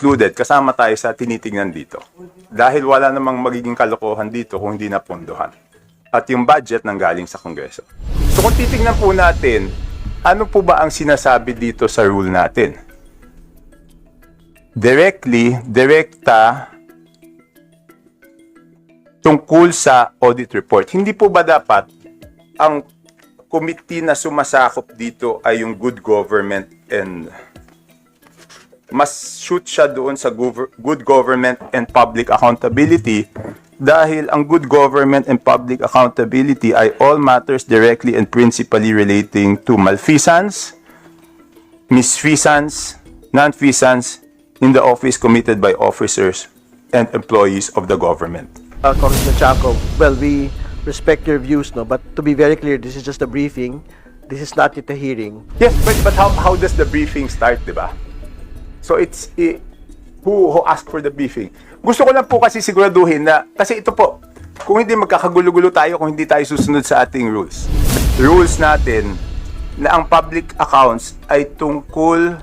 included, kasama tayo sa tinitingnan dito. Dahil wala namang magiging kalokohan dito kung hindi napunduhan. At yung budget nang galing sa Kongreso. So kung titingnan po natin, ano po ba ang sinasabi dito sa rule natin? Directly, direkta, tungkol sa audit report. Hindi po ba dapat ang committee na sumasakop dito ay yung good government and mas shoot siya doon sa gover- good government and public accountability dahil ang good government and public accountability ay all matters directly and principally relating to malfeasance, misfeasance, nonfeasance in the office committed by officers and employees of the government. uh, Congressman Chaco, well, we respect your views, no, but to be very clear, this is just a briefing. This is not yet a hearing. Yes, but, but how, how does the briefing start, di ba? So it's, i- who, who asked for the briefing? Gusto ko lang po kasi siguraduhin na, kasi ito po, kung hindi magkakagulo-gulo tayo, kung hindi tayo susunod sa ating rules. Rules natin na ang public accounts ay tungkol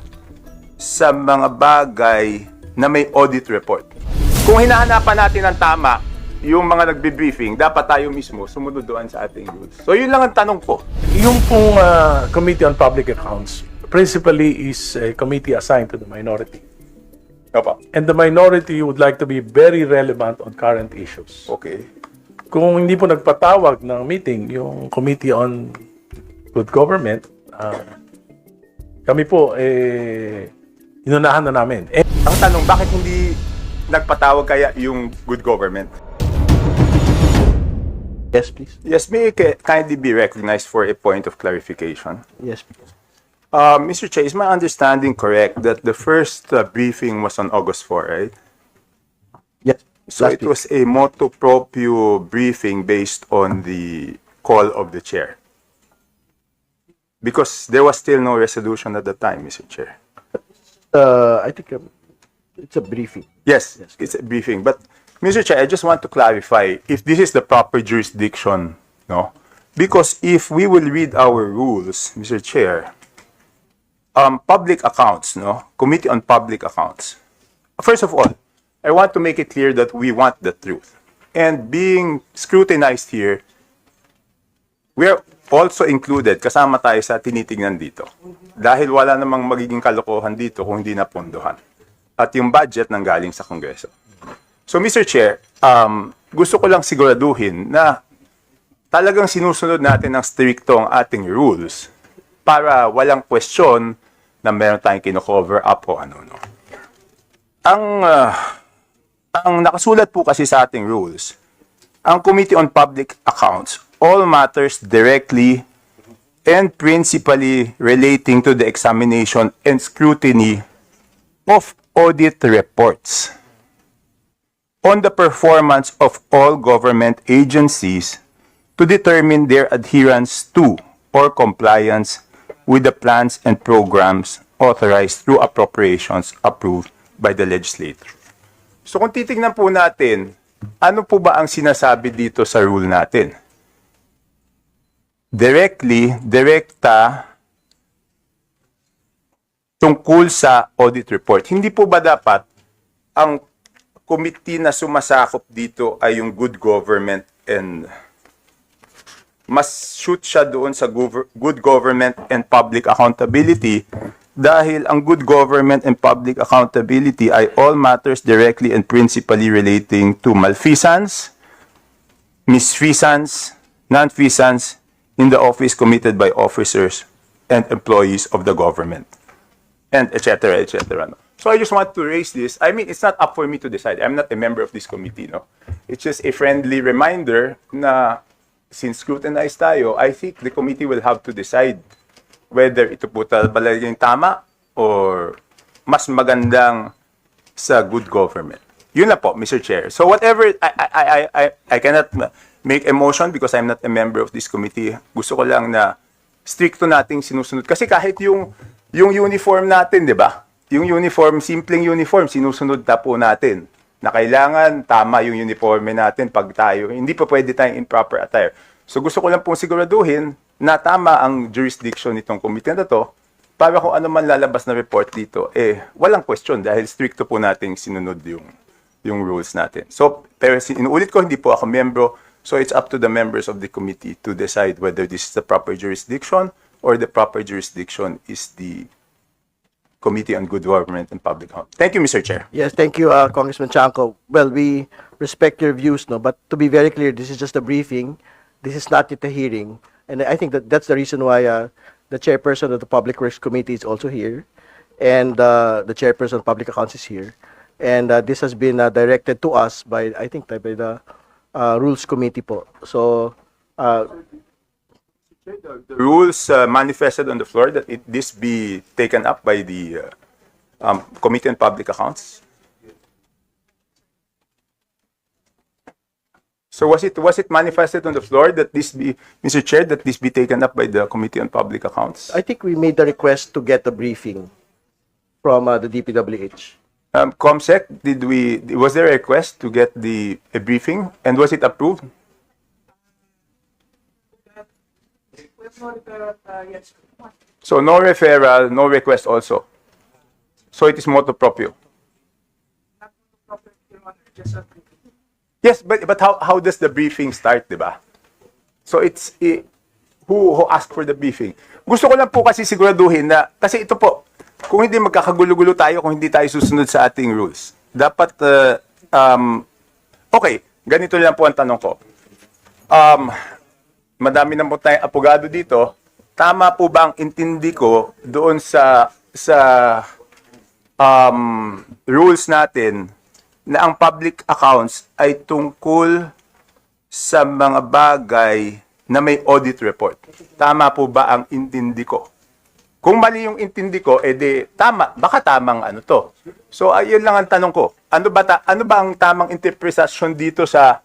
sa mga bagay na may audit report. Kung hinahanapan natin ang tama, yung mga nagbe-briefing, dapat tayo mismo sumunod doon sa ating rules. So yun lang ang tanong ko. Yung pong uh, Committee on Public Accounts, principally is a committee assigned to the minority. Opo. And the minority would like to be very relevant on current issues. Okay. Kung hindi po nagpatawag ng meeting, yung Committee on Good Government, uh, kami po, eh, inunahan na namin. Eh, Ang tanong, bakit hindi nagpatawag kaya yung good government? Yes, please. Yes, may kindly be recognized for a point of clarification. Yes, please. Uh, Mr. Chair, is my understanding correct that the first uh, briefing was on August 4, right? Yes. So last it week. was a motu proprio briefing based on the call of the chair. Because there was still no resolution at the time, Mr. Chair. Uh, I think um, it's a briefing. Yes, it's a briefing. But, Mr. Chair, I just want to clarify if this is the proper jurisdiction, no? Because if we will read our rules, Mr. Chair, um, public accounts, no? Committee on Public Accounts. First of all, I want to make it clear that we want the truth. And being scrutinized here, we're also included, kasama tayo sa tinitingnan dito. Dahil wala namang magiging kalokohan dito kung hindi napunduhan. At yung budget nang galing sa Kongreso. So, Mr. Chair, um, gusto ko lang siguraduhin na talagang sinusunod natin ng stricto ang ating rules para walang question na meron tayong kino-cover up o ano, no. Ang, ah, ang nakasulat po kasi sa ating rules, ang Committee on Public Accounts, all matters directly and principally relating to the examination and scrutiny of audit reports on the performance of all government agencies to determine their adherence to or compliance with the plans and programs authorized through appropriations approved by the legislature. So kung titingnan po natin, ano po ba ang sinasabi dito sa rule natin? Directly, direkta, tungkol sa audit report. Hindi po ba dapat ang committee na sumasakop dito ay yung good government and mas shoot siya doon sa good government and public accountability dahil ang good government and public accountability ay all matters directly and principally relating to malfeasance, misfeasance, nonfeasance in the office committed by officers and employees of the government and etc. etc. So I just want to raise this. I mean, it's not up for me to decide. I'm not a member of this committee. No, it's just a friendly reminder na since scrutinized tayo, I think the committee will have to decide whether ito po talaga yung tama or mas magandang sa good government. Yun na po, Mr. Chair. So whatever, I, I, I, I, I cannot make a motion because I'm not a member of this committee. Gusto ko lang na stricto nating sinusunod. Kasi kahit yung, yung uniform natin, di ba? Yung uniform, simpleng uniform, sinusunod na po natin. Na kailangan tama yung uniforme natin pag tayo. Hindi pa pwede tayong improper attire. So gusto ko lang pong siguraduhin na tama ang jurisdiction nitong committee na to para kung ano man lalabas na report dito, eh, walang question dahil stricto po nating sinunod yung, yung rules natin. So, pero inuulit ko, hindi po ako membro, so it's up to the members of the committee to decide whether this is the proper jurisdiction or the proper jurisdiction is the Committee on Good Government and Public Health. Thank you, Mr. Chair. Yes, thank you, uh, Congressman Chanco. Well, we respect your views, no, but to be very clear, this is just a briefing. This is not yet a hearing. And I think that that's the reason why uh, the chairperson of the Public Works Committee is also here, and uh, the chairperson of Public Accounts is here. And uh, this has been uh, directed to us by, I think, by the uh, Rules Committee po. So, uh, The rules uh, manifested on the floor that it, this be taken up by the uh, um, Committee on Public Accounts. So was it was it manifested on the floor that this be, Mr. Chair, that this be taken up by the Committee on Public Accounts? I think we made the request to get a briefing from uh, the DPWH. Um, Comsec, did we was there a request to get the a briefing and was it approved? So no referral, no request also. So it is motu proprio. Yes, but but how how does the briefing start, 'di ba? So it's eh, who who asked for the briefing. Gusto ko lang po kasi siguraduhin na kasi ito po, kung hindi magkakagulo-gulo tayo kung hindi tayo susunod sa ating rules. Dapat uh, um okay, ganito lang po ang tanong ko. Um madami na po tayong apogado dito. Tama po ba ang intindi ko doon sa sa um, rules natin na ang public accounts ay tungkol sa mga bagay na may audit report. Tama po ba ang intindi ko? Kung mali yung intindi ko, edi tama, baka tamang ano to. So ayun lang ang tanong ko. Ano ba ta, ano ba ang tamang interpretasyon dito sa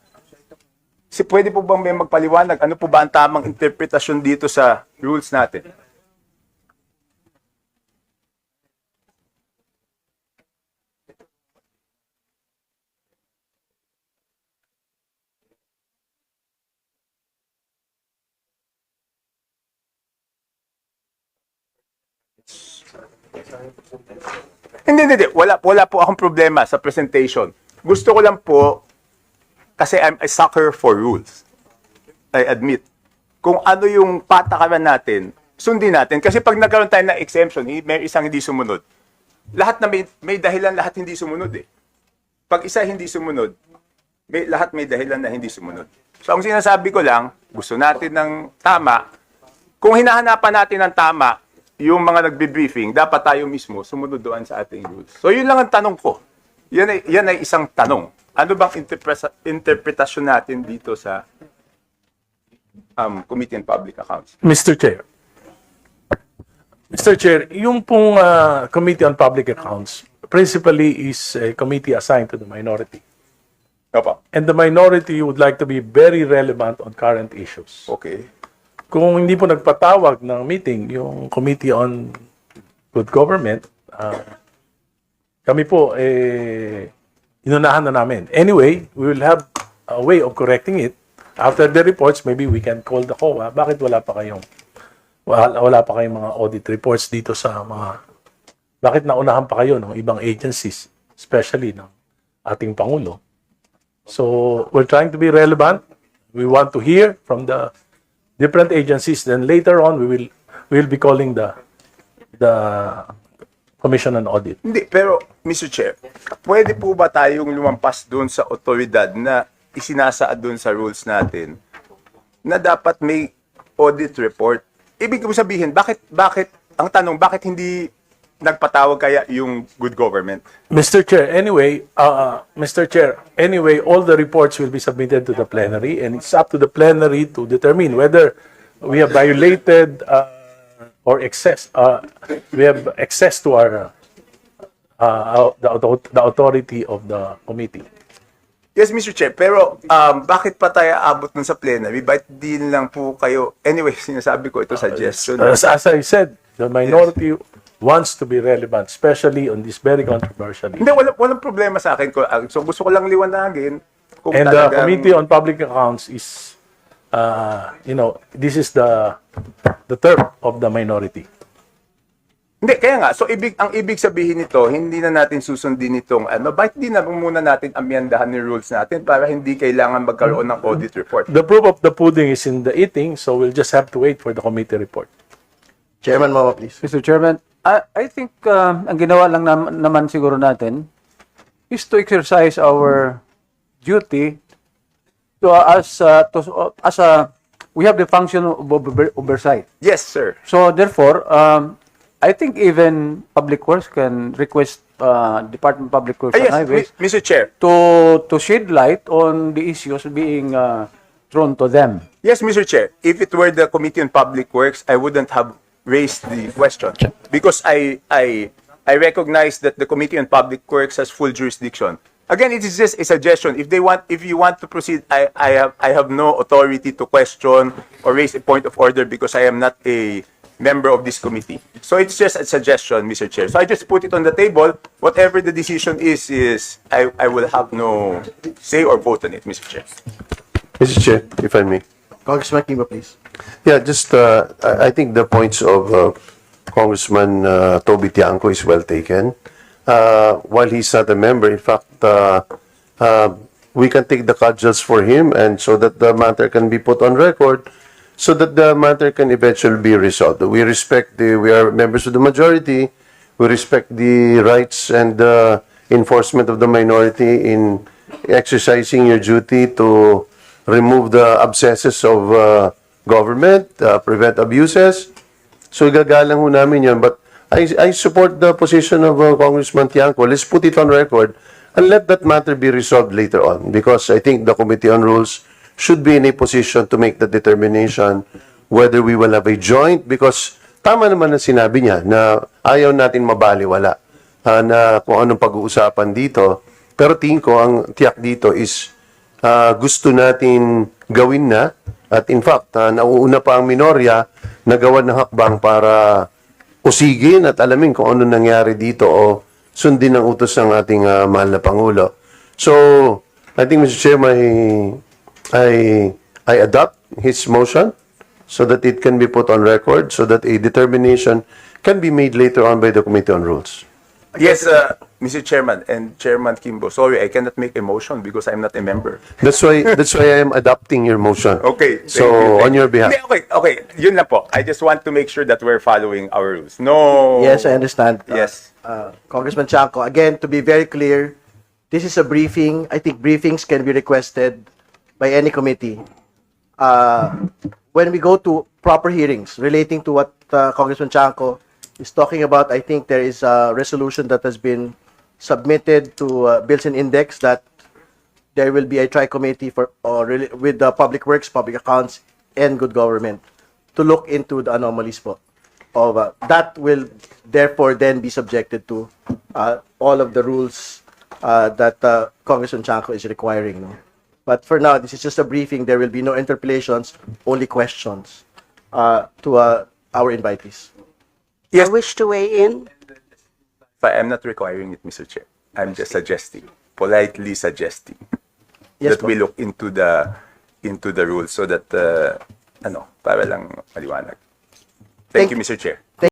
Si pwede po bang may magpaliwanag? Ano po ba ang tamang interpretasyon dito sa rules natin? Hindi, hindi, hindi. Wala, wala po akong problema sa presentation. Gusto ko lang po, kasi I'm a sucker for rules. I admit. Kung ano yung patakaran natin, sundin natin. Kasi pag nagkaroon tayo ng exemption, may isang hindi sumunod. Lahat na may, may dahilan, lahat hindi sumunod eh. Pag isa hindi sumunod, may, lahat may dahilan na hindi sumunod. So ang sinasabi ko lang, gusto natin ng tama. Kung hinahanapan natin ng tama, yung mga nagbe-briefing, dapat tayo mismo sumunod doon sa ating rules. So yun lang ang tanong ko. Yan ay, yan ay isang tanong. Ano bang interpretasyon natin dito sa um, Committee on Public Accounts? Mr. Chair. Mr. Chair, yung pong uh, Committee on Public Accounts principally is a committee assigned to the minority. Opo. And the minority would like to be very relevant on current issues. Okay. Kung hindi po nagpatawag ng meeting yung Committee on Good Government, ah, kami po, eh, inunahan na namin. Anyway, we will have a way of correcting it. After the reports, maybe we can call the COA. Bakit wala pa kayong wala, wala pa kayong mga audit reports dito sa mga bakit naunahan pa kayo ng ibang agencies, especially ng ating Pangulo? So, we're trying to be relevant. We want to hear from the different agencies. Then later on, we will we will be calling the the Commission on Audit. Hindi, pero Mr. Chair, pwede po ba tayong lumampas doon sa otoridad na isinasaad doon sa rules natin na dapat may audit report? Ibig ko sabihin, bakit, bakit, ang tanong, bakit hindi nagpatawag kaya yung good government? Mr. Chair, anyway, uh, Mr. Chair, anyway, all the reports will be submitted to the plenary, and it's up to the plenary to determine whether we have violated uh, or excess, uh, we have access to our uh, uh, the, the authority of the committee. Yes, Mr. Chair, pero um, bakit pa tayo abot nun sa plenary? Bakit di lang po kayo, anyway, sinasabi ko ito suggestion. As, as I said, the minority wants to be relevant, especially on this very controversial issue. Hindi, walang, walang problema sa akin. So gusto ko lang liwanagin kung And the Committee on Public Accounts is, uh, you know, this is the the term of the minority. Hindi, kaya nga, so ibig, ang ibig sabihin nito, hindi na natin susundin itong, ano, bakit di na muna natin amyandahan ni rules natin para hindi kailangan magkaroon ng audit report? The proof of the pudding is in the eating, so we'll just have to wait for the committee report. Chairman Mama, please. Mr. Chairman, I, I think uh, ang ginawa lang nam- naman siguro natin is to exercise our duty to uh, as uh, to, uh, as a we have the function of over- oversight. Yes, sir. So therefore, um, I think even public works can request uh, Department of Public Works Ah, yes, and Highways Mr. Chair. to to shed light on the issues being uh, thrown to them. Yes, Mr. Chair. If it were the Committee on Public Works, I wouldn't have raised the question because I I I recognize that the Committee on Public Works has full jurisdiction. Again, it is just a suggestion. If they want, if you want to proceed, I I have I have no authority to question or raise a point of order because I am not a member of this committee. So it's just a suggestion, Mr. Chair. So I just put it on the table. Whatever the decision is, is I, I will have no say or vote on it, Mr. Chair. Mr. Chair, if I may. Congressman Kimbo, please. Yeah, just, uh, I I think the points of uh, Congressman uh, Toby Tiangco is well taken. Uh, While he's not a member, in fact, uh, uh, we can take the cudgels for him and so that the matter can be put on record, so that the matter can eventually be resolved. We respect the, we are members of the majority, we respect the rights and uh, enforcement of the minority in exercising your duty to remove the abscesses of uh, government, uh, prevent abuses. So igagalang ho namin yun. But I, I support the position of uh, Congressman Tiangco. Let's put it on record and let that matter be resolved later on. Because I think the Committee on Rules should be in a position to make the determination whether we will have a joint. Because tama naman na sinabi niya na ayaw natin mabaliwala uh, na kung anong pag-uusapan dito. Pero tingin ko ang tiyak dito is ah, gusto natin gawin na at in fact, ah, nauuna pa ang minorya na gawan ng hakbang para usigin at alamin kung ano nangyari dito o sundin ang utos ng ating ah, mahal na Pangulo. So, I think Mr. Chair, may, I, I adopt his motion so that it can be put on record so that a determination can be made later on by the Committee on Rules. Yes, uh, Mr. Chairman and Chairman Kimbo. Sorry, I cannot make a motion because I'm not a member. That's why that's why I am adopting your motion. Okay. thank So you, thank on your behalf. Hindi, okay, okay. Yun lang po. I just want to make sure that we're following our rules. No. Yes, I understand. Uh, Yes. uh, Congressman Chanco, again, to be very clear, this is a briefing. I think briefings can be requested by any committee. Uh, when we go to proper hearings relating to what uh, Congressman Chanco is talking about, I think there is a resolution that has been submitted to uh, Bills and Index that there will be a tri-committee for or really, with the Public Works, Public Accounts, and Good Government to look into the anomalies po. Of, uh, that will therefore then be subjected to uh, all of the rules uh, that uh, Congressman Chanco is requiring. No? But for now, this is just a briefing. There will be no interpellations, only questions uh, to uh, our invitees. Yes. I wish to weigh in. But I'm not requiring it, Mr. Chair. I'm just suggesting, politely suggesting Yes, that po. we look into the into the rules so that uh, ano, para lang maliwanag. Thank, Thank you, Mr. Chair.